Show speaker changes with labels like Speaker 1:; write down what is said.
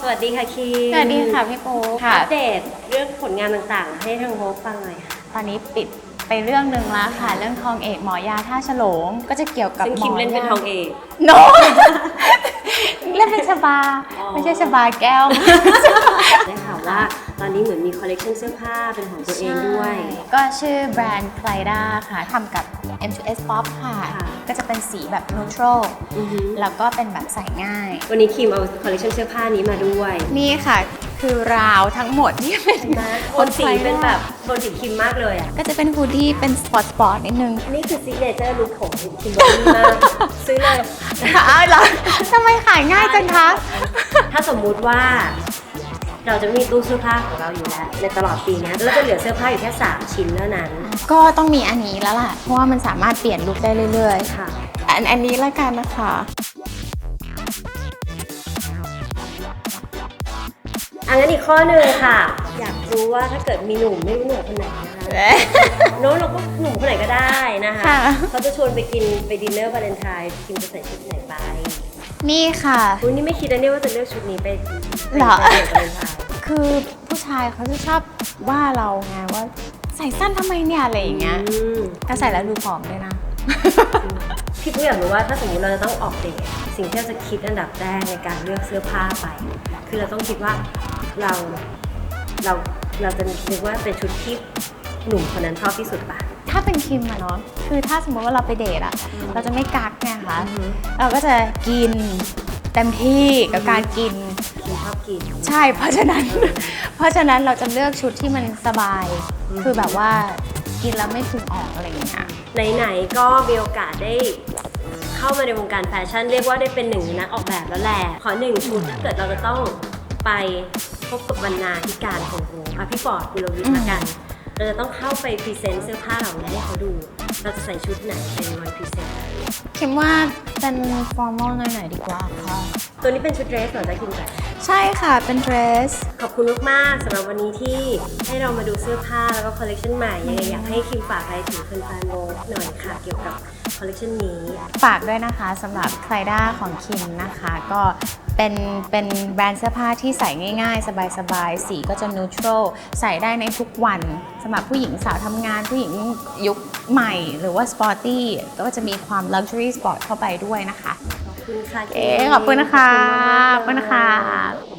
Speaker 1: สวัสดีค่ะคี
Speaker 2: สวัสดีค่ะพี่ปูค่ะ
Speaker 1: อัปเดตเรื่องผลงานต่างๆ ให้ทางโฮปฟังหน่อยค่ะ
Speaker 2: ตอนนี้ปิดไปเรื่องหนึ่งแล้วค่ะ เรื่องทองเอกหมอยาท่าฉลงก็จะเกี่ยวกับ
Speaker 1: ซึ่ง
Speaker 2: หม
Speaker 1: คิม
Speaker 2: อ
Speaker 1: เล่นเป็น
Speaker 2: ยา
Speaker 1: ทองเอก
Speaker 2: โน เล่นเป็นชบา
Speaker 1: อ๋อ
Speaker 2: ไม่ใช่ชบาแก้ว
Speaker 1: ได้ข่าวว่าตอนนี้เหมือนมีคอลเลกชันเสื้อผ้าเป็นของตัวเองด้วย
Speaker 2: ก็ชื่อแบรนด์ c l y d a ค่ะทำกับ M2S Pop ค่ะ
Speaker 1: ค่ะ
Speaker 2: ก็จะเป็นสีแบบ neutral
Speaker 1: อือฮึ
Speaker 2: แล้วก็เป็นแบบใส่ง่าย
Speaker 1: วันนี้คิมเอาคอลเลกชันเสื้อผ้านี้มาด้วย
Speaker 2: นี่ค่ะ คือราวทั้งหมดที่เป็น
Speaker 1: โทนสีเป็นแบบโทนสีคิมมากเลยอะ
Speaker 2: ก็จะเป็นฮูดดี้เป็นสปอร์ตสปอร์ตนิดนึง
Speaker 1: อันนี้คือซิกเนเจอร์ลุคของคิมเบอร์รี่มากซื้อเลย
Speaker 2: อ้าวเหรอทำไมขายง่ายจังคะ
Speaker 1: ถ้าสมมุติว่า เราจะไม่มีตู้เสื้อผ้าของเราอยู่แล้ว ในตลอดปีเนี้ยเราจะเหลือเสื้อผ้าอยู่แค่ 3 ชิ้นเท่านั้น
Speaker 2: ก็ต้องมีอันนี้แล้วล่ะ เพราะว่ามันสามารถเปลี่ยนลุคได้เรื่อย
Speaker 1: ค่ะ
Speaker 2: ๆอันอันนี้ละกันนะคะ
Speaker 1: อันนั้นอีกข้อหนึ่งค่ะ อยากรู้ว่าถ้าเกิดมีหนุ่มไม่รู้หนุ่มคนไหนนะคะโน้ตเราก็หนุ่มคนไหนก็ได้นะคะ
Speaker 2: ค่ะ
Speaker 1: เขาจะชวนไปกินไปดินเนอร์วาเลนไทน์คิมจะใส่ชุดไหนไป
Speaker 2: นี่ค่ะ
Speaker 1: คุณนี่ไม่คิดนะเนี่ยว่าจะเลือกชุดนี้ไป
Speaker 2: เหรอ
Speaker 1: ไปเดทวาเลนไทน์
Speaker 2: คือผู้ชายเขาจะชอบว่าเราไงว่าใส่สั้นทำไมเนี่ยอะไรอย่างเงี้ย
Speaker 1: อืม
Speaker 2: ก็ใส่แล้วดูผอมด้วยนะ
Speaker 1: พี่ผู้อยากรู้ว่าถ้าสมมติเราจะต้องออกเดทสิ่งที่เราจะคิดอันดับแรกในการเลือกเสื้อผ้าไป คือเราต้องคิดว่า เราเราเราจะนึกว่าเป็นชุดที่หนุ่มคนนั้นชอบที่สุดป่ะ
Speaker 2: ถ้าเป็นคิมอะเนาะคือถ้าสมมติว่าเราไปเดทอะ
Speaker 1: อืม
Speaker 2: เราจะไม่กักไงคะ
Speaker 1: อือฮึ
Speaker 2: เราก็จะกินเต็มที่กับการกิน
Speaker 1: คิมชอบกิน
Speaker 2: ใช่ เพราะฉะนั้น เพราะฉะนั้นเราจะเลือกชุดที่มันสบาย
Speaker 1: อืม
Speaker 2: คือแบบว่ากินแล้วไม่พุงออกอะไรอย่างเงี้ย
Speaker 1: ไหนๆก็มีโอกาสได้เข้ามาในวงการแฟชั่นเรียกว่าได้เป็นหนึ่งในนักออกแบบแล้วแหละ ขอหนึ่งชุดถ้าเกิดเราจะต้อง ไปพบกับบรรณาธิการของวงอะพี่ฟอร์ดกุลวิทย์ละกัน เราจะต้องเข้าไปพรีเซนต์เสื้อผ้าเหล่านี้ให้เขาดู เราจะใส่ชุดไหนเป็นวันพรีเซนต์
Speaker 2: คิดว่าเป็น formal หน่อยๆดีกว่าค่ะ
Speaker 1: ตัวนี้เป็นชุดเดรสเหรอจ๊ะคิมจ๋า
Speaker 2: ใช่ค่ะเป็นเดรส
Speaker 1: ขอบคุณมากๆสำหรับวันนี้ที่ให้เรามาดูเสื้อผ้าแล้วก็คอลเลกชันใหม่ยังไงอยากให้คิมฝากอะไรถึงแฟนๆโมหน่อยค่ะ เกี่ยวกับคอลเลกชันนี้
Speaker 2: ฝากด้วยนะคะสำหรับไคลด้าของคิมนะคะ ก็ เป็นเป็นแบรนด์เสื้อผ้าที่ใส่ง่ายๆ สบายๆ สีก็จะนูทรัลใส่ได้ในทุกวันสำหรับผู้หญิงสาวทำงาน ผู้หญิงยุคใหม่หรือว่าสปอร์ตี้ก็จะมีความ Luxury Sport เข้าไปด้วยนะคะ
Speaker 1: ขอบคุณค่ะ
Speaker 2: เอ๊ขอบคุณนะคะ
Speaker 1: ข
Speaker 2: ข
Speaker 1: อ
Speaker 2: อ
Speaker 1: บบคุ
Speaker 2: คุณณ
Speaker 1: มากๆ
Speaker 2: นะคะขอบคุณนะคะ